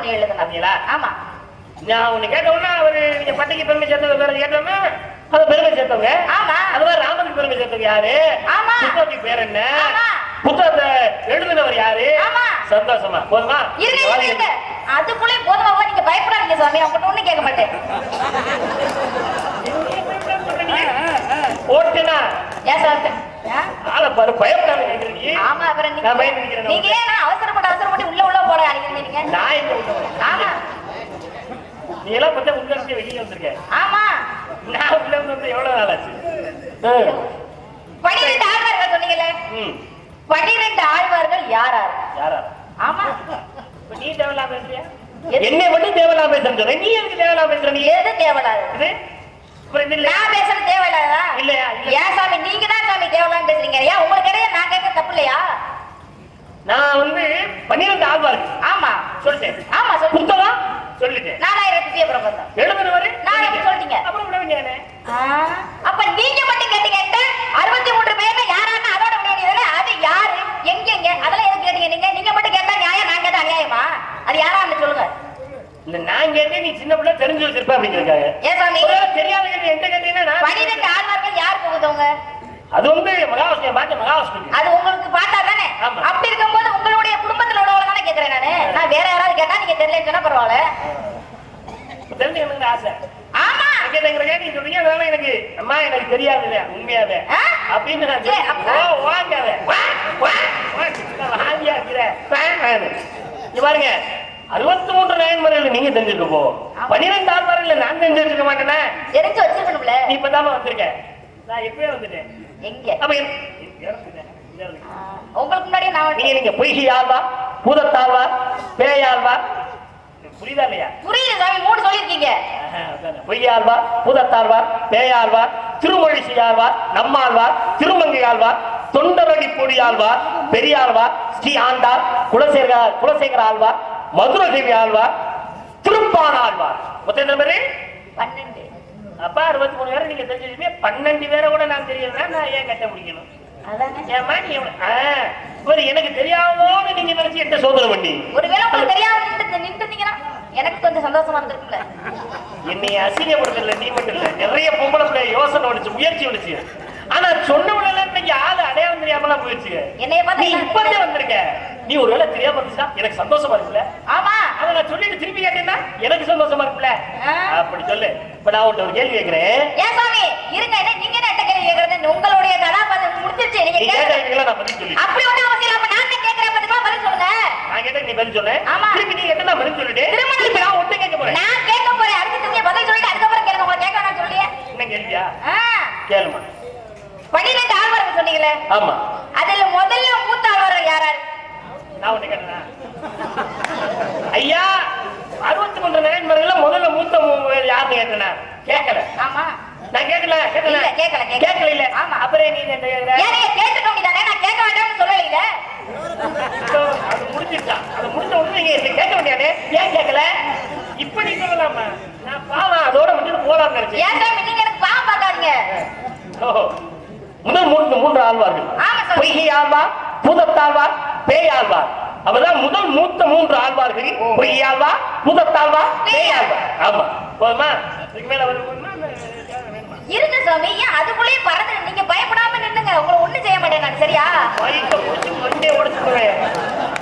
மனு எழுதணும் பாத்தீங்களா? ஆமா. நான் ஒண்ணு கேட்டவுடனே அவரு நீங்க பட்டிக்கு பெருமை சேர்த்தவங்க வேற கேட்டோம்னா அது பெருமை சேர்த்தவங்க. ஆமா. அது மாதிரி ராமனுக்கு பெருமை சேர்த்தவங்க யாரு? ஆமா. புத்தகத்துக்கு பேர் என்ன. புத்தகத்தை எழுதினவர் யாரு. சந்தோஷமா. போதுமா? அதுக்குள்ளே போதுமா போது நீங்க பயப்படாதீங்க சாமி அவங்ககிட்ட ஒண்ணும் கேட்க மாட்டேன். ஓட்டுனா. ஏன் சார்? ஆளை பாரு பயப்படாம கேக்குறீங்க ஆமா அப்புறம் நீங்க நான் பயந்து நிக்கிறேன் நீங்க ஏன் நான் அவசரப்பட்டு அவசரப்பட்டு உள்ள உள்ள போட அடிக்கிறீங்க நான் எங்க? ஆமா. நீ எல்லாம் பார்த்தா உள்ள இருந்து வெளியில வந்திருக்க ஆமா. நான் உள்ள இருந்து வந்து எவ்வளவு நாள் ஆச்சு. பனிரெண்டு ஆழ்வார்கள் சொன்னீங்கல்ல. பனிரெண்டு ஆழ்வார்கள் யார் யார் யாரா? ஆமா. நீ தேவலாம் பேசுறியா? என்னை மட்டும் தேவலாம் பேசுறேன். நீ எதுக்கு தேவலாம் பேசுற நீ? எது தேவலாது நான் பேசுறது தேவையில்லாதா இல்லையா, இல்ல. ஏன் சாமி நீங்க தான் சாமி தேவலான்னு பேசுறீங்க. ஏன் உங்களுக்கு இடையே நான் கேட்க தப்பு இல்லையா நான் வந்து பன்னிரண்டு ஆழ்வார்கள் ஆமா. சொல்லிட்டேன். ஆமா சொல்லு புத்தகம் சொல்லிட்டேன். திவ்ய பிரபந்தம் எழுதுனவரு நான் எப்படி சொல்லிட்டீங்க? அப்புறம் விட வேண்டியதானே அப்ப நீங்க மட்டும் கேட்டீங்க அறுபத்தி மூன்று பேர்ல யாரான்னு அதோட விட வேண்டியதுதானே? அது யாரு? எங்கெங்க? அதெல்லாம் எதுக்கு கேட்டீங்க நீங்க? நீங்க மட்டும் கேட்டா நியாயம் நான் கேட்டா அநியாயமா? அது யாரான்னு சொல்லுங்க. இல்ல நான் கேட்டேன் நீ சின்ன பிள்ளை தெரிஞ்சு வச்சிருப்ப அப்படிங்கிறக்காக ஏன் சாமி? தெரியாத கேள்வி எந்த கேட்டீங்கன்னா பனிரெண்டு ஆழ்வார்கள் யார் போகுதவங்க? அது வந்து மகாவிஷ்ணு பார்த்து மகாவிஷ்ணு அது உங்களுக்கு பார்த்தா தானே. அப்படி இருக்கும்போது உங்களுடைய குடும்பத்துல உள்ளவங்க தானே கேக்குறேன் நானு? நான் வேற யாராவது கேட்டா நீங்க தெரியலன்னு சொன்னா பரவாயில்ல. தெரிஞ்சுக்கணுங்கிற ஆசை. ஆமா. நான் கேட்டேங்கிறக்கா நீ சொன்னீங்க அதனால எனக்கு அம்மா எனக்கு தெரியாதுல்ல உண்மையாவே? அப்படின்னு நான் சரி, சொன்னேன். அப்ப- ஓ வாங்காத வா, வா, வா. நான் வாங்கியா இருக்கிறேன். பாருங்க. அறுபத்தி மூன்று நயன்முறையில் நீங்க தெரிஞ்சிருக்க போ பன்னிரெண்டு ஆழ்வாரில் நான் தெரிஞ்சிருக்க மாட்டேனா? தெரிஞ்சு வச்சிருக்கணும்ல. நீ இப்பதாம வந்திருக்க. நான் எப்பவே வந்துட்டேன். எங்க? அப்ப உங்களுக்கு முன்னாடியே நான் நீங்க நீங்க பொய்கி ஆழ்வா? பூதத்தாழ்வா? பேயாழ்வா? புரியுதா இல்லையா? புரியுது சாமி மூணு சொல்லிருக்கீங்க. பொய்யாழ்வார் பூதத்தாழ்வார் பேயாழ்வார் திருமொழிசி ஆழ்வார் நம்மாழ்வார் திருமங்கை ஆழ்வார் தொண்டரடி பொடி ஆழ்வார் பெரியாழ்வார் ஸ்ரீ ஆண்டார் குலசேகர குலசேகர ஆழ்வார் மதுரதேவி ஆழ்வார் திருப்பான ஆழ்வார். மொத்தம் எத்தனை பேரு? பன்னெண்டு. அப்பா அறுபத்தி மூணு பேரை நீங்க தெரிஞ்சிருக்கீங்க பன்னெண்டு பேரை கூட நான் தெரியலன்னா நான் ஏன் கட்ட முடிக்கணும் ஏமா நீ இவர் எனக்கு தெரியாமோன்னு நீங்க நினைச்சு என்கிட்ட சோதனை பண்ணி. ஒருவேளை உங்களுக்கு தெரியாம நின்றுட்டீங்கன்னா எனக்கு கொஞ்சம் சந்தோஷமா இருந்திருக்கும்ல. என்னை அசிங்கப்படுத்தல நீ மட்டும் இல்ல. நிறைய பொம்பளை யோசனை வந்துச்சு முயற்சி வந்துச்சு ஆனா சொன்னவள இன்னைக்கு ஆளு அடையாளம் தெரியாமலாம் போயிடுச்சு. என்னைய பார்த்தா இப்பதே வந்திருக்க. நீ ஒரு வேளை தெரியாம வந்துச்சா எனக்கு சந்தோஷமா இருக்குல்ல. ஆமா. அதை நான் சொல்லிட்டு திருப்பி கேட்டேன்னா எனக்கு சந்தோஷமா இருக்குல்ல. அப்படி சொல்லு. இப்ப நான் உன்ட்ட ஒரு கேள்வி கேட்கிறேன் ஏன் சாமி இருங்க நீங்க என்ன கேள்வி கேக்குறது? உங்களுடைய கதாபாத்திரம் முடிஞ்சிருச்சு நீங்க கேட்டீங்களா நான் பதில் சொல்லி அப்படி ஒண்ணும் அவசியம். அப்ப நான் தான் கேக்குறேன் பாத்தீங்களா பதில் சொல்லுங்க. நான் கேட்ட நீ பதில் சொல்லு. ஆமா. திருப்பி நீ கேட்ட நான் பதில் சொல்லிட்டு திரும்ப நான் நான் ஒன்றை கேட்க போறேன். நான் கேட்க போறேன். அதுக்கு தெரிஞ்ச பதில் சொல்லிட்டு அதுக்கப்புறம் கேளுங்க. உங்களை கேட்க வேணாம் சொல்லியே. என்ன கேள்வியா? ஆ, கேளுமா பன்னிரெண்டு ஆழ்வார்கள் சொன்னீங்களே? ஆமா. அதுல முதல்ல மூத்த ஆழ்வார்கள் யாராரு? நான் ஒண்ணு கேட்டேனா? ஐயா அறுபத்தி மூன்று நயன்மறையில முதல்ல மூத்த யாருன்னு கேட்டேனா? கேட்கல. ஆமா. நான் கேட்கல கேட்கல. இல்ல, கேட்கல, கேட்கல. இல்ல. ஆமா. அப்புறம் நீ என்ன கேக்குற? ஏன் நீங்க கேட்டுக்க வேண்டியதானே நான் கேட்க வேண்டாம்னு சொல்லலையில இதோ, அது முடிஞ்சிருச்சா அது முடிஞ்ச உடனே நீங்க கேட்க வேண்டியானே ஏன் கேட்கல? இப்ப நீ சொல்லலாமா? நான் பாவம் அதோட விட்டுட்டு போலாம்னு நினைச்சேன். ஏன் நீங்க எனக்கு பாவம் பார்க்காதீங்க. ஓஹோ. முதல் மூன்று மூன்று ஆழ்வார்கள். பொய்கை ஆழ்வார் பூதத்தாழ்வார் பேயாழ்வார் அப்பதான் முதல் மூத்த மூன்று ஆழ்வார்கள் பொய்யாழ்வார் பூதத்தாழ்வார் பேயாழ்வார் ஆமா. போதுமா? இதுக்கு மேல? இருங்க சாமி. ஏன் அதுக்குள்ளேயே பறந்து நீங்க பயப்படாம நின்னுங்க. உங்களை ஒண்ணும் செய்ய மாட்டேன் நான். சரியா? மயக்க முடிச்சு மண்டே உடைச்சுடுவேன்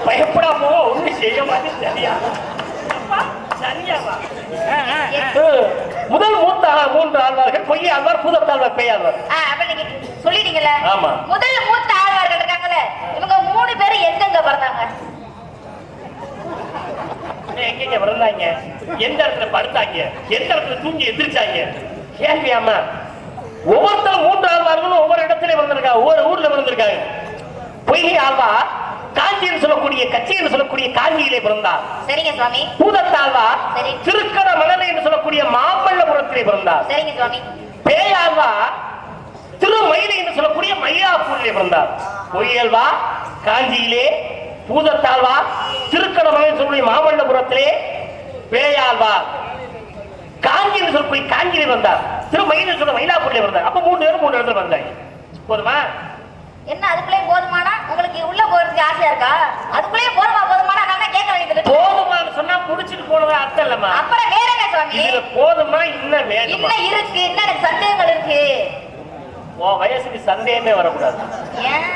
பயப்படாமோ ஒண்ணு செய்ய மாட்டேன். சரியா? முதல் மூத்த மூன்று ஆழ்வார்கள் பொய் ஆழ்வார் பூதத்தாழ்வார் நீங்க சொல்லிட்டீங்கல்ல? ஆமா. முதல்ல மூத்த ஆழ்வார்கள் இருக்காங்கல்ல இவங்க மூணு பேரும் எங்கெங்க பிறந்தாங்க? எங்கெங்க பிறந்தாங்க? எந்த இடத்துல படுத்தாங்க? எந்த இடத்துல தூங்கி எந்திரிச்சாங்க? கேள்வியாமா ஒவ்வொருத்தரும் மூன்று ஆழ்வார்களும் ஒவ்வொரு இடத்துல பிறந்திருக்காங்க ஒவ்வொரு ஊர்ல பிறந்திருக்காங்க. பொய்கை ஆழ்வா காஞ்சின்னு சொல்லக்கூடிய கட்சின்னு சொல்லக்கூடிய காஞ்சியிலே பிறந்தார். சரிங்க சுவாமி. பூதத்தாழ்வா சரி. திருக்கட மணலை என்று சொல்லக்கூடிய மாமல்லபுரத்திலே பிறந்தார். சரிங்க சுவாமி. பேயாழ்வா திருமயிலை என்று சொல்லக்கூடிய மயிலாப்பூரிலே பிறந்தார். பொய்யல்வா காஞ்சியிலே பூதத்தாழ்வா திருக்கடமலை என்று சொல்லக்கூடிய மாமல்லபுரத்திலே பேயாழ்வா காஞ்சி என்று சொல்லக்கூடிய காஞ்சியிலே வந்தார் திருமயிலை சொல்ல மயிலாப்பூரிலே வந்தார் அப்ப மூணு பேரும் மூணு இடத்துல வந்தாங்க போதுமா? என்ன அதுக்குள்ளே போதுமானா? உங்களுக்கு உள்ள போறதுக்கு ஆசையா இருக்கா? அதுக்குள்ளே போதுமா போதுமானா? நான் கேட்க வேண்டியது. போதுமான்னு சொன்னா புடிச்சு போனதா அர்த்தம் இல்லம்மா. அப்புறம் வேற என்ன சுவாமி? இதுல போதுமா இன்னும் வேணுமா? இன்னும் இருக்கு. இன்னும் எனக்கு சந்தேகங்கள் இருக்கு. உன் வயசுக்கு சந்தேகமே வரக்கூடாது. ஏன்?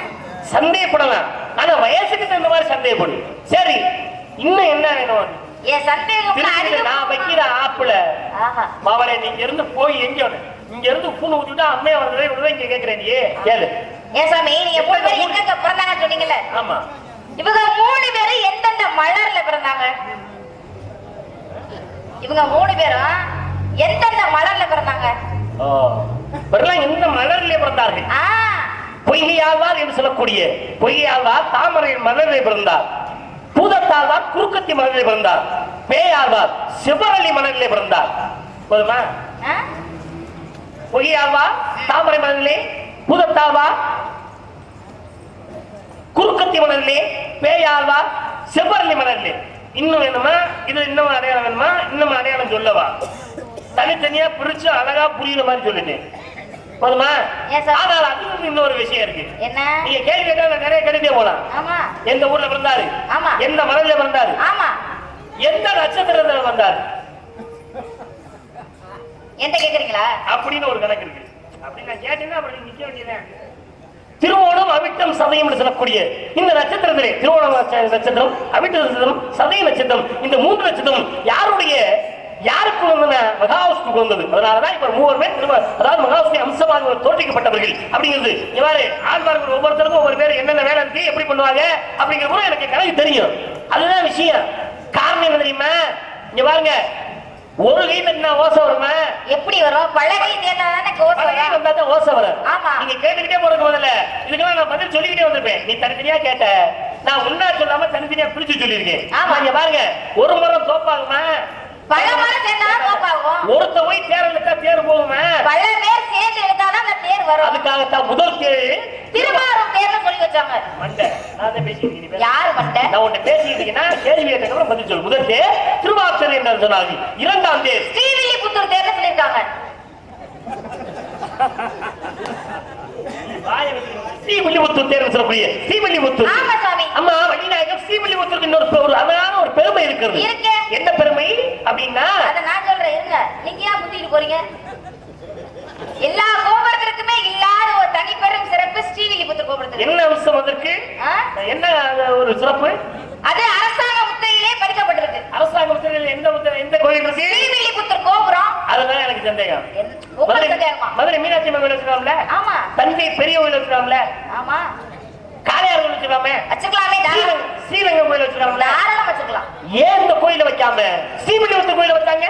சந்தேகப்படலாம். ஆனா வயசுக்கு தகுந்த மாதிரி சந்தேகப்படு. சரி இன்னும் என்ன வேணும்? என் சந்தேகம் நான் வைக்கிற ஆப்புல ஆஹா. மாவளே நீங்க இருந்து போய் எங்க? இங்க இருந்து பூனை விட்டுட்டா அம்மையா விடுதா இங்க கேக்குறேன் நீ. கேளு. ஏன் சாமி நீங்க மூணு பேரும் எங்க பிறந்தாங்கன்னு சொன்னீங்கல்ல? ஆமா. இவங்க மூணு பேரும் எந்தெந்த மலர்ல பிறந்தாங்க? இவங்க மூணு பேரும் எந்தெந்த மலர்ல பிறந்தாங்க? இவரெல்லாம் எந்த மலரிலே பிறந்தார்கள்? பொய்கையாழ்வார் என்று சொல்லக்கூடிய பொய்கையாழ்வார் தாமரை மலரிலே பிறந்தார். பூதத்தாழ்வார் குறுக்கத்தி மலரிலே பிறந்தார். பேயாழ்வார் சிவரளி மலரிலே பிறந்தார். போதுமா? பொய்யாழ்வார் தாமரை மலரிலே பூதத்தாழ்வார் குறுக்கத்தி மலரிலே பேயாழ்வார் செவ்வரளி மலரிலே இன்னும் வேணுமா? இது இன்னும் அடையாளம் வேணுமா? இன்னும் அடையாளம் சொல்லவா? தனித்தனியா பிரிச்சு அழகா புரியுற மாதிரி சொல்லிட்டேன் போதுமா. ஆனால் அதுவும் இன்னொரு விஷயம் இருக்கு. என்ன? நீங்க கேள்வி கேட்டா நிறைய கேட்டுட்டே போலாம் ஆமா. எந்த ஊர்ல பிறந்தாரு. எந்த மலையில பிறந்தாரு? ஆமா. எந்த நட்சத்திரத்துல வந்தாரு என்கிட்ட கேக்குறீங்களா? அப்படின்னு ஒரு கணக்கு இருக்கு. அப்படி நான் கேட்டேன்னா நீங்க நிக்க வேண்டியதுதான். திருவோணம் அவிட்டம் சதயம் என்று சொல்லக்கூடிய இந்த நட்சத்திரத்திலே திருவோணம் நட்சத்திரம் அவிட்ட நட்சத்திரம் சதய நட்சத்திரம் இந்த மூன்று நட்சத்திரம் யாருடைய யாருக்கு வந்து மகாவிஷ்ணுக்கு வந்தது அதனாலதான் இப்ப மூவருமே திரும்ப அதாவது மகாவிஷ்ணு அம்சமாக தோற்றிக்கப்பட்டவர்கள் அப்படிங்கிறது. இவ்வாறு ஆழ்வார்கள் ஒவ்வொருத்தருக்கும் ஒவ்வொரு பேர் என்னென்ன வேலை இருக்கு எப்படி பண்ணுவாங்க அப்படிங்கிற கூட எனக்கு கணக்கு தெரியும். அதுதான் விஷயம். காரணம் என்ன தெரியுமா? இங்க பாருங்க. ஒரு கை ஓசை வருமா? எப்படி வரும்? பழகை தேர்ந்தாதானே கை வரும்? வந்தா தான் ஓசை வரும். ஆமா. நீங்க கேட்டுக்கிட்டே போறது முதல்ல இதுக்கெல்லாம் நான் பதில் சொல்லிக்கிட்டே வந்திருப்பேன். நீ தனித்தனியா கேட்ட நான் முன்னா சொல்லாம தனித்தனியா பிரிச்சு சொல்லியிருக்கேன். ஆமா. இங்க பாருங்க ஒரு முறம் தோப்பாகுமா பல மரம் சேர்ந்தாதான் கோப்பாகும். ஒருத்த போய் தேர் இழுத்தா தேர் போகுமா? பேர் சேர்ந்து எடுத்தாதான் அந்த தேர் வரும். அதுக்காகத்தான் முதல் தேர். திருவாரூர் தேர்னு சொல்லி வச்சாங்க. மண்டை. நான் தான் பேசிட்டு. யாரு மண்டை? நான் உன்னை பேசிட்டு இருக்கேன்னா கேள்வி கேட்டதுக்கு பதில் சொல்லு. முதல் தேர் திருவாச்சர் என்று சொன்னார்கள். இரண்டாம் தேர். ஸ்ரீவில்லிபுத்தூர் தேர்னு சொல்லியிருக்காங்க. ஸ்ரீவில்லிபுத்தூர் தேர்வு சொல்லக்கூடிய ஸ்ரீவில்லிபுத்தூர். ஆமா சாமி அம்மா வள்ளிநாயகம் ஸ்ரீவில்லிபுத்தூருக்கு இன்னொரு ஒரு அழகான ஒரு பெருமை இருக்கிறது. இருக்கு. என்ன பெருமை அப்படின்னா அத நான் சொல்றேன் இருங்க. நீங்க ஏன் முந்திட்டு போறீங்க? எல்லா கோபுரத்திற்குமே இல்லாத ஒரு தனிப்பெரும் சிறப்பு ஸ்ரீவில்லிபுத்தூர் கோபுரத்துக்கு. என்ன அம்சம் அதற்கு? என்ன ஒரு சிறப்பு? அது அரசாங்க முத்தையிலே பதிக்கப்பட்டிருக்கு. அரசாங்க உத்தரவில் எந்த எந்த கோயில் இருக்கு? ஸ்ரீவில்லிபுத்தூர் கோபுரம். அதுதான் எனக்கு சந்தேகம். மதுரை மீனாட்சி அம்மன் ஆமா. வச்சுக்கலாம்ல ஆமா. காளையார் கோயில் வச்சுக்கலாமே வச்சுக்கலாமே தாராளம். ஸ்ரீரங்கம் ஸ்ரீரங்கம் கோயில் வச்சுக்கலாம்ல தாராளம் வச்சுக்கலாம். ஏன் இந்த கோயில வைக்காம? ஸ்ரீவில்லிபுத்தூர் கோயில வச்சாங்க?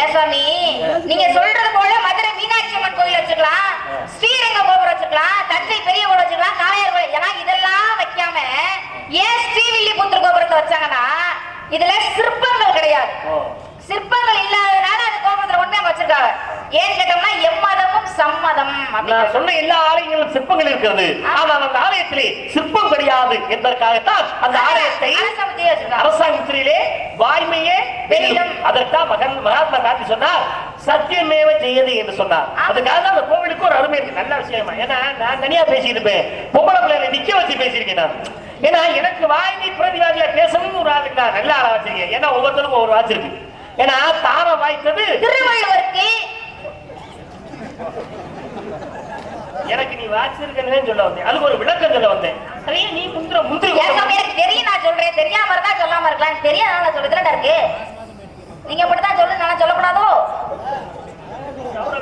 ஏன் சுவாமி நீங்க சொல்றது போல மதுரை மீனாட்சி அம்மன் கோயில் வச்சுக்கலாம் ஸ்ரீரங்க கோபுரம் வச்சுக்கலாம் தஞ்சை பெரிய கோயில் வச்சுக்கலாம் காளையார் கோயில். ஏன்னா இதெல்லாம் வைக்காம ஏன் ஸ்ரீவில்லிபுத்தூர் கோபுரத்தை வச்சாங்கன்னா இதுல சிற்பங்கள் கிடையாது. சிற்பங்கள் இல்லாதனால அந்த கோபுரத்துல ஒண்ணு வச்சிருக்காங்க. ஏன்னு கேட்டோம்னா சம்மதம் நான் சொன்ன எல்லா ஆலயங்களும் சிற்பங்கள் இருக்கிறது. ஆனால் அந்த ஆலயத்திலே சிற்பம் கிடையாது என்பதற்காகத்தான் அந்த ஆலயத்தை அரசாங்கத்திலே வாய்மையே வெல்லும் அதற்காக மகன் மகாத்மா காந்தி சொன்னார் சத்தியமேவ ஜெயது என்று சொன்னார். அதுக்காக தான் அந்த கோவிலுக்கு ஒரு அருமை இருக்கு. நல்ல விஷயமா. ஏன்னா நான் தனியா பேசிட்டு இருப்பேன் பொம்பளை பிள்ளைகளை நிக்க வச்சு பேசியிருக்கேன் நான். ஏன்னா எனக்கு வாய்மை பிரதிவாதியா பேசணும்னு ஒரு ஆளுக்கு நான் நல்ல ஆளா வச்சிருக்கேன் ஏன்னா ஒவ்வொருத்தருக்கும் ஒவ்வொரு வாட்சி இருக்கு. ஏன்னா தாரம் வாய்த்தது திருவள்ளுவருக்கு எனக்கு நீ வாட்சிருக்கேன்னு சொல்ல வந்தேன். அதுக்கு ஒரு விளக்கம் சொல்ல வந்தேன். அதையே நீ முந்திர முந்திரி எனக்கு தெரியும் நான் சொல்றேன். தெரியாம இருந்தா சொல்லாம இருக்கலாம். தெரியாத நான் சொல்றதுல இருக்கு. நீங்க மட்டும் தான் சொல்லு நான் சொல்லக்கூடாதோ?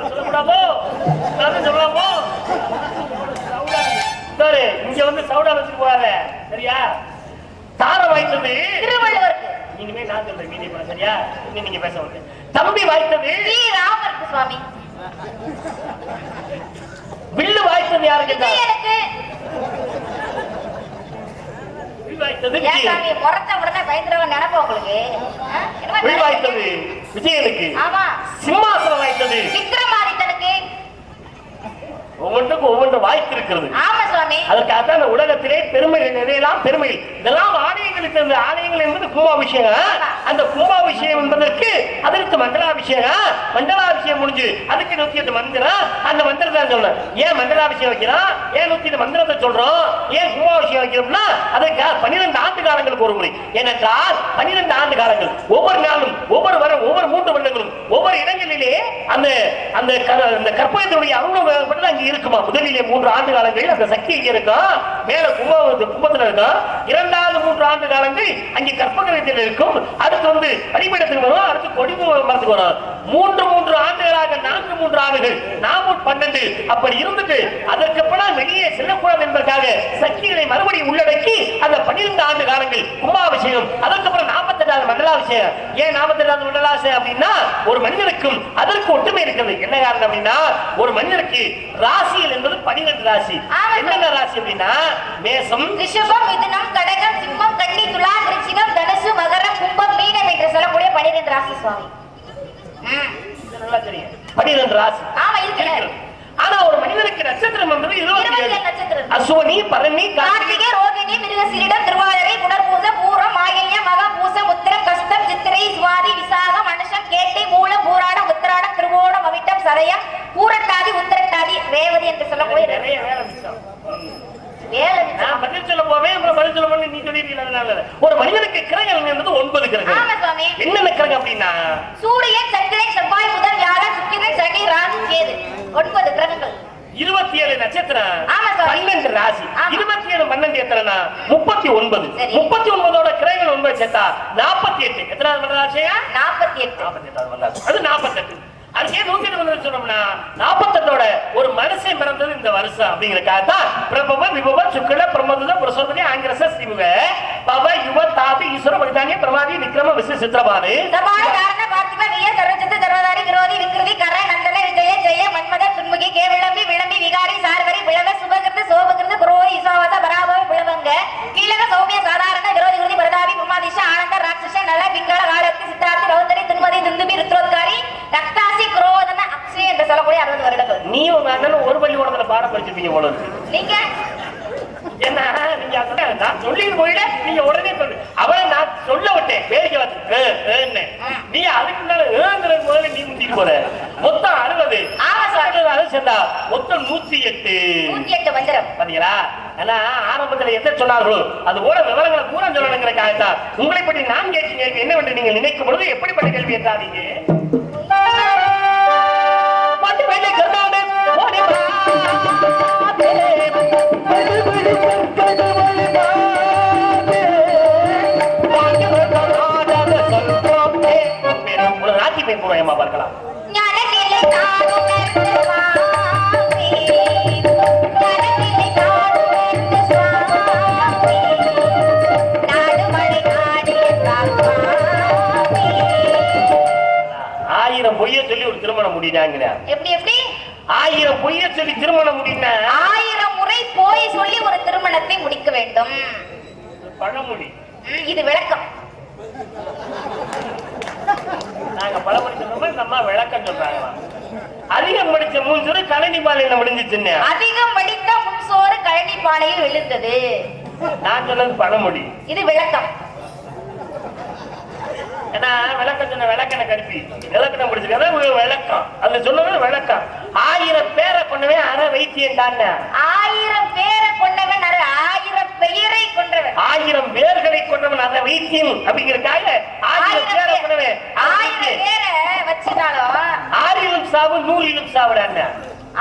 சொல்லக்கூடாதோ? நானும் சொல்லலாமோ? சரி இங்க வந்து சவுடா வச்சுட்டு போகாத சரியா? தார வாய்த்தது திருவள்ளுவருக்கு. இனிமே நான் சொல்றேன் பண்ண சரியா? இனி நீங்க பேச தம்பி வாய்த்தது ஸ்ரீராமருக்கு சுவாமி. வில்லு வாய்த்தது யாரு கேட்டா? விஜயனுக்கு. சிம்மாசனம் வாய்த்தது. விக்ரமாதித்தனுக்கு. ஒவ்வொன்றுக்கும் ஒவ்வொன்று வாய்த்து இருக்கிறது. அதற்காக தான் உலகத்திலே பெருமைகள் நிறையலாம் பெருமைகள் இதெல்லாம் ஆலயங்களுக்கு ஆலயங்கள் என்பது கும்பாபிஷேகம் அந்த கும்பாபிஷேகம் என்பதற்கு அதற்கு மண்டலாபிஷேகம் மண்டலாபிஷேகம் முடிஞ்சு அதுக்கு நூத்தி எட்டு மந்திரம் அந்த மந்திரத்தை சொல்றேன். ஏன் மண்டலாபிஷேகம் வைக்கிறோம்? ஏன் நூத்தி எட்டு மந்திரத்தை சொல்றோம்? ஏன் கும்பாபிஷேகம் வைக்கிறோம்னா அதற்கு பன்னிரெண்டு ஆண்டு காலங்களுக்கு ஒரு முறை. ஏனென்றால் பன்னிரெண்டு ஆண்டு காலங்கள். ஒவ்வொரு நாளும் ஒவ்வொரு வரம் ஒவ்வொரு மூன்று வருடங்களும் ஒவ்வொரு இடங்களிலே அந்த அந்த க- அந்த கற்பகத்தினுடைய அருணம் அங்கே இருக்குமா? முதலிலே மூன்று ஆண்டு காலங்களில் அந்த சக்தி இங்கே இருக்கும் மேல கும்ப கும்பத்தில் இருக்கும் இரண்டாவது மூன்று ஆண்டு காலங்கள் அங்கே கற்பகத்தில் இருக்கும். அடுத்து வந்து அடிப்படத்துக்கு வரும் அடுத்து கொடி மரத்துக்கு வரும் மூன்று மூன்று ஆண்டுகளாக நான்கு மூன்று ஆண்டுகள் நாமூர் பன்னெண்டு அப்படி இருந்துட்டு அதற்கப்புறம் வெளியே செல்லக்கூடாது என்பதற்காக சக்திகளை மறுபடியும் உள்ளடக்கி அந்த பன்னிரெண்டு ஆண்டு காலங்கள் கும்பாபிஷேகம் அதற்கப்புறம் நாற்பத்தெட்டாவது மண்டலாபிஷேகம். ஏன் நாற்பத்தெட்டாவது மண்டலாபிஷேகம் அப்படின்னா ஒரு மனிதனுக்கும் அதற்கு ஒற்றுமை இருக்கிறது. என்ன காரணம் அப்படின்னா ஒரு மனிதனுக்கு ராசிகள் என்பது பன்னிரெண்டு ராசி. என்னென்ன ராசி அப்படின்னா மேசம் ரிஷபம் மிதுனம் கடகம் சிம்மம் கன்னி துலா விருச்சிகம் தனுசு மகரம் கும்பம் மீனம் என்று சொல்லக்கூடிய பனிரெண்டு ராசி சுவாமி. பன்னிரெண்டு ராசி. ஆமா இருக்கிறது. ஆனா ஒரு மனிதனுக்கு நட்சத்திரம் என்பது இருபத்தி நட்சத்திரம். அசுவனி பரணி கார்த்திகை. ரோகிணி மிருகசீரிடம் திருவாதிரை புனர்பூச பூரம் மாயல்ய மகம் பூசம் உத்திரம் கஸ்தம் சித்திரை சுவாதி விசாகம் மனுஷம் கேட்டை மூலம் பூராடம் உத்திராடம் திருவோணம் அவிட்டம் சதயம் பூரட்டாதி உத்திரட்டாதி ரேவதி என்று சொல்லக்கூடிய நிறைய ஒரு மனிதனுக்கு என்பது ஒன்பது கிரகம். என்னென்ன கிரகம் அப்படின்னா? சூரியன் சந்திரன் செவ்வாய் புதன் வியாழன் சுக்கிரன் சனி ராகு கேது ஒன்பது கிரகங்கள். இருபத்தி ஏழு நட்சத்திரம். பன்னெண்டு ராசி. ஆமா. இருபத்தி ஏழு பன்னெண்டு எத்தனைனா? முப்பத்தி ஒன்பது. முப்பத்தி ஒன்பதோட கிரகங்கள் ஒன்பது சேர்த்தா நாற்பத்தி எட்டு எத்தனாவது மண்டலாட்சியா நாற்பத்தி எட்டு நாற்பத்தி எட்டாவது அது அதுக்கே நூத்தி இருபது சொன்னோம்னா நாற்பத்தெட்டோட ஒரு மனுஷன் பிறந்தது இந்த வருஷம் அப்படிங்கறக்காக தான் பிரபவ விபவ சுக்கல பிரமதுத பிரசோதனி ஆங்கிரச ஸ்ரீமுக பவ யுவ தாபி ஈஸ்வர பரிதானிய பிரமாதி விக்ரம விசு சித்திரபானு சபான காரண பார்த்திப விய சர்வஜித்த சர்வதாரி விரோதி விக்ருதி கர நந்தன விஜய ஜெய மன்மத துன்முகி கே விளம்பி விளம்பி விகாரி சார்வரி விளவ சுபகிருத சோபகிருத புரோதி இசாவச பராபவ விளவங்க கீழக சௌமிய சாதாரண விரோதி விருதி பிரதாபி பிரமாதிஷ ஆனந்த ராட்சச நல பிங்கள காலத்தி சித்தார்த்தி ரௌதரி துன்மதி துந்துபி ருத்ரோத்காரி ரக்தாசி குரோதன அக்ஷய என்று சொல்லக்கூடிய அறுபது வருடங்கள் நீ உங்க அண்ணன் ஒரு பள்ளிக்கூடத்துல பாடம் படிச்சிருப்பீங்க போல இருக்கு நீங்க என்ன நீங்க அங்க நான் சொல்லிட்டு போயிட நீங்க உடனே சொல்லு அவளை நான் சொல்ல விட்டேன் வேடிக்கை பார்த்து ஏ, ஏன்னு. நீ அதுக்கு முன்னால ஏங்கிறது முதல்ல நீ முந்திட்டு போற மொத்தம் அறுபது ஆமா சார். அது சேர்ந்தா மொத்தம் நூத்தி எட்டு மந்திரம் பாத்தீங்களா? ஆனா ஆரம்பத்துல என்ன சொன்னார்களோ அது போல விவரங்களை பூரா சொல்லணுங்கிறக்காக தான் உங்களை பற்றி நான் கேட்கும் கேள்வி என்னவென்று நீங்கள் நினைக்கும் பொழுது எப்படிப்பட்ட கேள்வி என்றாதீங்க. பார்க்கலாம். ஆயிரம் பொய்ய சொல்லி ஒரு திருமணம் முடினாங்க எப்படி எப்படி? ஆயிரம் பொய்ய சொல்லி திருமணம் முடினா? ஆயிரம் முறை போய் சொல்லி ஒரு திருமணத்தை முடிக்க வேண்டும். பழமொழி. இது விளக்கம். நாங்க பழமொழி சொல்றோம் இந்த அம்மா விளக்கம் சொல்றாங்க. அதிகம் படிச்ச மூஞ்சு கலனி பாலையில முடிஞ்சிச்சுன்னு அதிகம் வடித்த முன்சோறு கழனி பானையில் விழுந்தது. நான் சொன்னது பழமொழி. இது விளக்கம். ஏன்னா விளக்கம் சொன்ன விளக்கண கருப்பி விளக்கணம் படிச்சிருக்கா விளக்கம். அதுல சொன்னது விளக்கம். ஆயிரம் பேரை கொண்டவே அரை வைத்தியம் ஆயிரம் பேரை கொண்டவன் அரு ஆயிரம் பெயரை கொண்டவன் ஆயிரம் பேர்களை கொண்டவன் அதை வைத்தியம் அப்படிங்கிறதுக்காக ஆயிரம் பேரை ஆயிரம் கொண்டவன் ஆயிரம். பேரை வச்சுட்டாலும் ஆறிலும் சாவு நூறிலும் சாவுடான்னு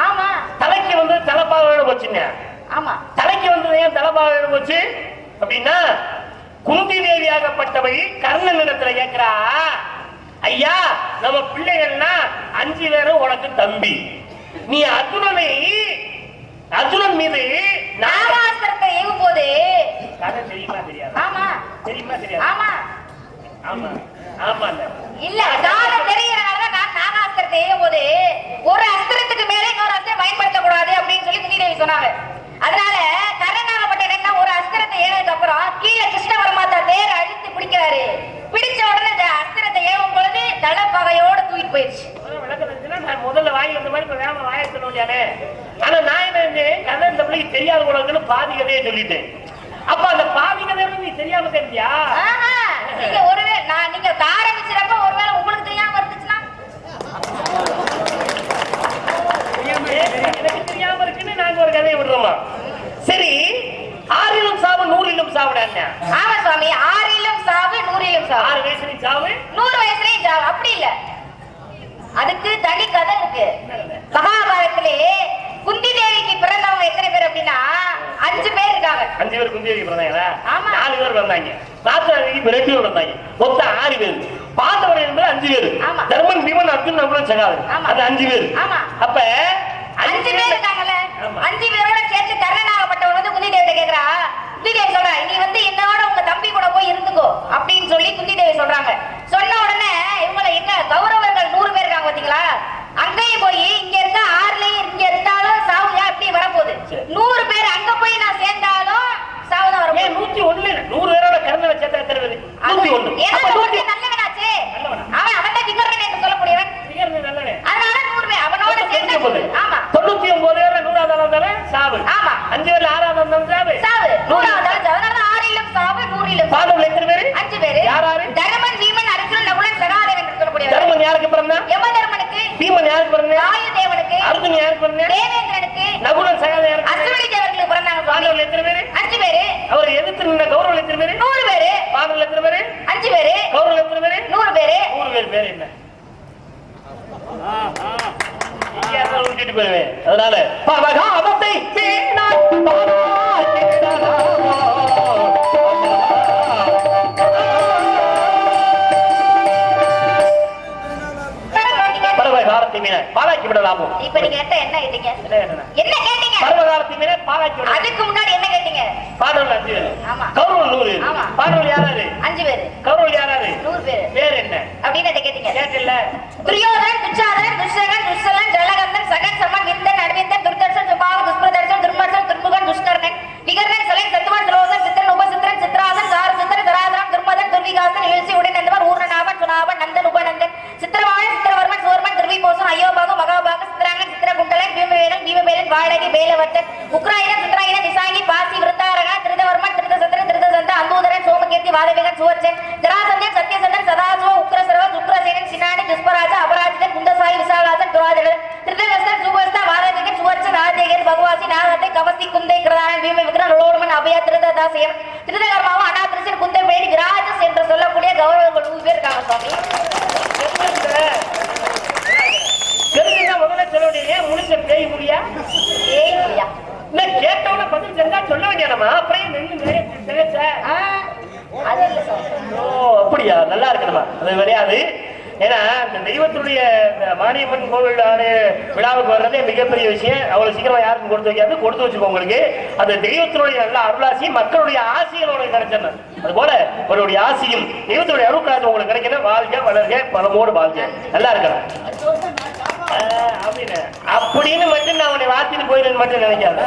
ஆமா. தலைக்கு வந்து தலைப்பாவோட போச்சுங்க. ஆமா. தலைக்கு வந்தது ஏன் தலைப்பாவோட போச்சு? அப்படின்னா குந்தி தேவியாகப்பட்டவை கர்ணனிடத்துல கேட்கிறா ஐயா நம்ம பிள்ளைகள்னா அஞ்சு பேரும் உனக்கு தம்பி. நீ அர்ஜுனனை அர்ஜுனன் மீது நாகாஸ்திரத்தை ஏவும் போது கதை தெரியுமா தெரியாது? ஆமா. தெரியுமா தெரியாது? ஆமா. ஆமா. ஆமா இல்ல. கால தெரியறனாலதான் நான் நாகாஸ்திரத்தை ஏவும் போது ஒரு அஸ்திரத்துக்கு மேல இன்னொரு அஸ்திரம் பயன்படுத்தக்கூடாது அப்படின்னு சொல்லி குந்திதேவி சொன்னாங்க. அதனால ஏவதுக்கு அப்புறம் கீழே கிருஷ்ண பரமாத்தா தேர அழுத்தி பிடிக்கிறாரு பிடிச்ச உடனே இந்த அஸ்திரத்தை ஏவும் பொழுது தளப்பகையோட தூக்கிட்டு போயிடுச்சு நான் முதல்ல வாங்கி வந்த மாதிரி வேகமா வாய சொல்லலையானே ஆனா நான் என்ன கதை இந்த பிள்ளைக்கு தெரியாத உலகன்னு பாதி கதையை சொல்லிட்டேன். அப்ப அந்த பாவிங்க தேவன் நீ தெரியாம தெரிஞ்சியா? நீங்க ஒருவே நான் நீங்க ஆரம்பிச்சிடப்ப ஒருவேளை உங்களுக்கு தெரியாம இருந்துச்சுன்னா? எனக்கு தெரியாம இருக்குன்னு நாங்க ஒரு கதையை விடுறோமா? சாவு நூறிலும் சாவுடா ஆமா சுவாமி ஆறிலும் சாவு நூறிலும் சாவு. ஆறு வயசுலயும் சாவு? நூறு வயசுலயும் சாவு அப்படி இல்ல. அதுக்கு தனி கதை இருக்கு. மகாபாரதத்திலே குந்தி தேவிக்கு பிறந்தவங்க எத்தனை பேர் அப்படின்னா அஞ்சு பேர் இருக்காங்க. அஞ்சு பேர் குந்தியடிக்கு பிறந்தாங்களா ஆமா. நாலு பேர் வந்தாங்க. ராத்திரி ரெண்டு பேர் வந்தாங்க. மொத்தம் ஆறு பேர். பாண்டவர் என்பது அஞ்சு பேர். தர்மன் பீமன் அர்ஜுன் சகாதன் ஆமா. அது அஞ்சு பேர். ஆமா. அப்ப அஞ்சு பேர் இருக்காங்கல்ல. ஆமா. அஞ்சு பேரோட சேர்த்து கர்ணனாகப்பட்டவன் வந்து குந்தி தேவி கேக்குறா. குந்தி தேவி சொல்றா நீ வந்து என்னோட உங்க தம்பி கூட போய் இருந்துக்கோ அப்படின்னு சொல்லி குந்தி தேவி சொல்றாங்க. சொன்ன உடனே இவங்கள எங்க கௌரவர்கள் நூறு பேர் இருக்காங்க பாத்தீங்களா? அங்கேயும் போய் இங்க இருக்க ஆறுலயும் இங்க இருந்தாலும் சாவுயா இப்படி வரப்போகுது. நூறு பேர் அங்க போய் நான் சேர்ந்தாலும் சாவுதான் ஏன் நூத்தி இல்ல. நூறு பேரோட சேர்த்தா எத்தனை பேர் நூத்தி ஒண்ணு. நல்லவனாச்சே? அவன் அவன் தான் விகரணன் என்று சொல்லக்கூடியவன். அதனால நூறு பேர் அவனோட சேர்ந்து. ஆமா. தொண்ணூத்தி ஒன்பது பேர்ல நூறாவது சாவு. ஆமா. அஞ்சு பேர்ல ஆறாவது இருந்தாலும் சாவு சாவு நூறாவது. அதனால ஆறிலும் சாவு நூறிலும் சாவு. எத்தனை பேரு? அஞ்சு பேரு. யார் யாரு? தருமன் பீமன் அர்ஜுனன் நகுலன் சகாதேவன் என்று சொல்லக்கூடியவர் தர்மன் யாருக்கு பிறந்தா? யம தர்மனுக்கு. பீமன் யாருக்கு பிறந்தா? வாயு தேவனுக்கு அர்ஜுன் யாருக்கு பிறந்தா? தேவேந்திரனுக்கு. நகுலன் சகாதேவன்? அசுவடி தேவர்களுக்கு பிறந்தாங்க. பாண்டவர்கள் எத்தனை பேரு? அஞ்சு பேரு. அவர் எதிர்த்து நின்ன கௌரவர்கள் எத்தனை பேரு? நூறு பேரு. பாண்டவர்கள் எத்தனை பேரு? அஞ்சு பேரு. கௌரவர்கள் எத்தனை பேரு? நூறு பேரு. நூறு பேர் பேர் என்ன? விட்டுட்டு போயிருவேன் அதனால பவகாமத்தை பாராட்டி விடலாமோ? இப்ப நீங்க கேட்ட என்ன கேட்டீங்க? என்ன கேட்டீங்க? பருவகாலத்தை மீனாய் பாராட்டி விடலாம்? அதுக்கு முன்னாடி என்ன கேட்டீங்க? பாண்டவர்கள் அஞ்சு பேர். ஆமா. கௌரவர்கள் நூறு ஆமா. பாண்டவர்கள் யாராரு? அஞ்சு பேரு. கௌரவர்கள் யாராரு? நூறு பேரு. பேர் என்ன? அப்படின்னு கேட்டீங்க? கேட்டில்ல. துரியோதனன் துச்சாதனன் துஷ்யகன் துஷ்சலன் ஜலகந்தன் வாதவேகன் சுவர்ச்சன் ஜராசந்தன் சத்யசந்தன் சதாசுவ உக்ரசரவ உக்ரசேனன் சின்னானி துஷ்பராஜ அபராஜிதன் குந்தசாயி விசாலாசன் துவாதரன் திருதகஸ்தன் சுவஸ்த வாதவேகன் சுவர்ச்சன் ஆதேகன் பகவாசி நாகத்தை கவசி குந்தை கிரதானன் பீம விக்ரன் லோலமன் அபய திருததாசியன் திருதகர்மாவும் அனாதிருசன் குந்தை வேடி கிராஜஸ் என்று சொல்லக்கூடிய கௌரவங்கள் நூறு பேர் இருக்காங்க சுவாமி. தெரிஞ்சுன்னா முதல்ல சொல்ல வேண்டிய முழிச்ச பேய் முடியா? ஏய் இல்லையா இல்ல கேட்டவன பதில் சொல்ல வேண்டியனமா அப்படியே நின்று நிறைய திகைச்ச. ஓ அப்படியா? நல்லா இருக்கணுமா? அது கிடையாது. ஏன்னா இந்த தெய்வத்தினுடைய மாரியம்மன் கோவில் விழாவுக்கு வர்றதே மிகப்பெரிய விஷயம். அவ்வளவு சீக்கிரமா யாருக்கும் கொடுத்து வைக்காது. கொடுத்து வச்சுக்கோ உங்களுக்கு. அந்த தெய்வத்தினுடைய நல்ல அருளாசி மக்களுடைய ஆசிகளோட கிடைச்சன அது போல உங்களுடைய ஆசையும் தெய்வத்தினுடைய அருள் உங்களுக்கு கிடைக்கணும் வாழ்க வளர்க பலமோடு வாழ்க. நல்லா இருக்கணும். அப்படின்னு மட்டும் நான் உன்னை வாத்திட்டு போயிடுன்னு மட்டும் நினைக்காத.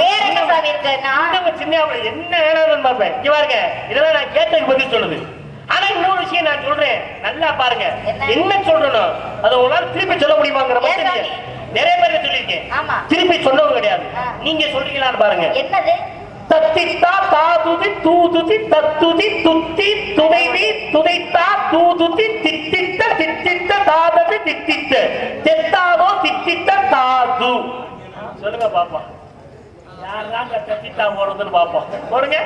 வேற என்ன சின்ன அவளை என்ன வேணாலும் பார்ப்பேன். இங்க பாருங்க இதெல்லாம் நான் கேட்டதுக்கு பதில் சொல்லுது. ஆனா இன்னொரு விஷயம் நான் சொல்றேன். நல்லா பாருங்க. என்ன? சொல்றணும் அதை உங்களால திருப்பி சொல்ல முடியுமாங்கிற மாதிரி சாமி? நிறைய பேருக்கு சொல்லியிருக்கேன். ஆமா. திருப்பி சொன்னவங்க கிடையாது. நீங்க சொல்றீங்களான்னு பாருங்க. என்னது? தத்தித்தா தாதுதி தூதுதி தத்துதி துத்தி துணைவி துதைத்தா தூதுதி தித்தித்த தித்தித்த தாததி தித்தித்த. தெத்தாதோ தித்தித்த தாது. சொல்லுங்க பாப்பா. யாரெல்லாம் தத்தித்தா போடுறதுன்னு பாப்போம் போடுங்க.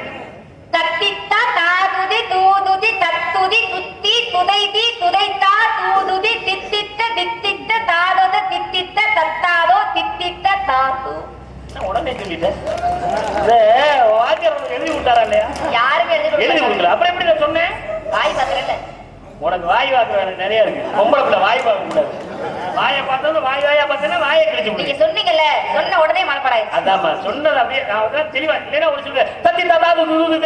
தத்தித்தா தாதுதி தூதுதி தத்துதி துத்தி துதைதி துதைத்தா தூதுதி தித்தித்த தித்தித்த தாதத தித்தித்த தத்தாதோ தித்தித்த தாது. உடனே சொல்லிட்டேன். வாத்தியார் எழுதி விட்டாரா இல்லையா? யாருமே எழுதி கொடுக்கல. அப்புறம் எப்படி நான் சொன்னேன்? வாய் பத்திரல உனக்கு வாய் வேலை நிறைய இருக்கு. பொம்பளை பிள்ளை வாய் பார்க்க கூடாது வாயை பார்த்தோம் வாய் வாயா பார்த்தேன்னா வாயை கிழிச்சு நீங்க சொன்னீங்கல்ல சொன்ன உடனே மனப்படாயிருச்சு அதாம்மா சொன்னது அப்படியே நான் அதான் தெளிவா இல்லைன்னா ஒரு தத்தி தாதாது துத்தி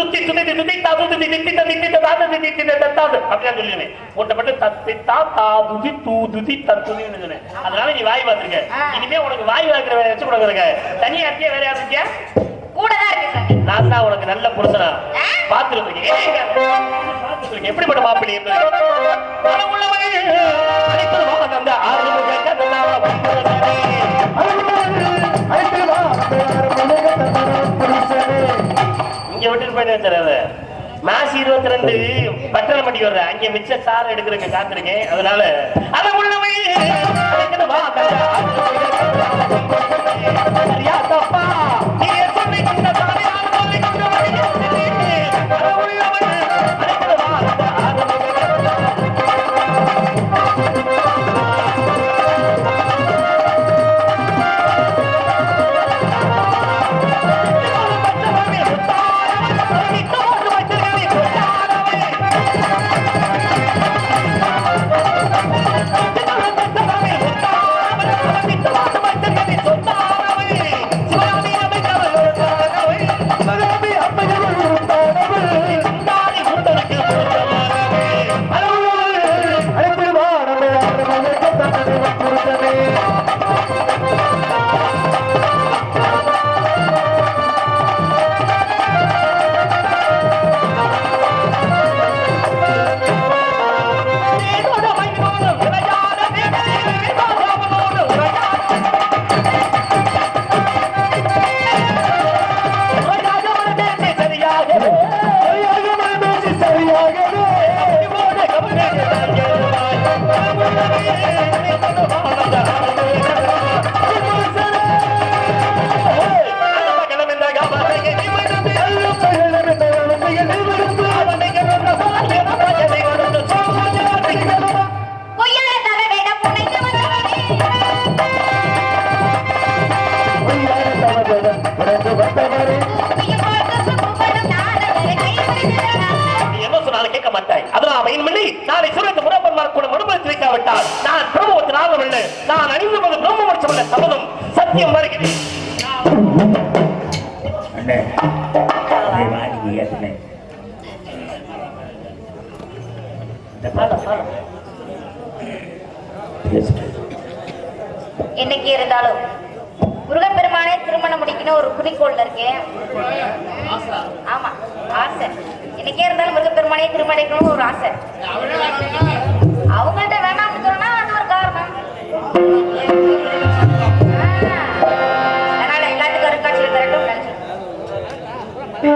துத்தி துத்தி தாது துத்தி தித்தி தத்தி தித்தி தாது தித்தி தித்தி தத்தாது அப்படியே சொல்லிடுவேன் ஒட்டப்பட்டு தத்தி தா தாதுதி தூதுதி தத்துதின்னு சொன்னேன் அதனால நீ வாய் பார்த்திருக்க. இனிமே உனக்கு வாய் வாக்குற வேலை வச்சு கொடுக்குறக்க தனியா இருக்கியா வேற யாரும் இருக்கியா கூட தான் இருக்கு நான் தான் உனக்கு நல்ல புருஷனா பார்த்துருக்கேன் எப்படிப்பட்ட மாப்பிள்ளை மாசி இருபத்தி ரெண்டு பண்ணி வர்ற. அங்க மிச்ச சார் எடுக்கிறதுக்கு காத்திருக்கேன் அதனால அதை உள்ளவை சரியா தப்பா. நீ கேட்க மாட்டாய் அதனால் பயன் பண்ணி நாளை சுரத்து முரப்பன்மார் கூட மறுபடித்து வைக்காவிட்டால் நான் பிரம்மத்தின் ஆர்வமில்லை நான் அணிந்து வந்து பிரம்மவட்சமல்ல சபதம் சத்தியம் பாலம் என்னைக்கு இருந்தாலும் முருகப்பெருமானே திருமணம் முடிக்கணும் ஒரு குறிக்கோள்ல இருக்கேன். ஆமா ஆசை. என்னைக்கே இருந்தாலும் முருகப்பெருமானே திருமணம் ஒரு ஆசை.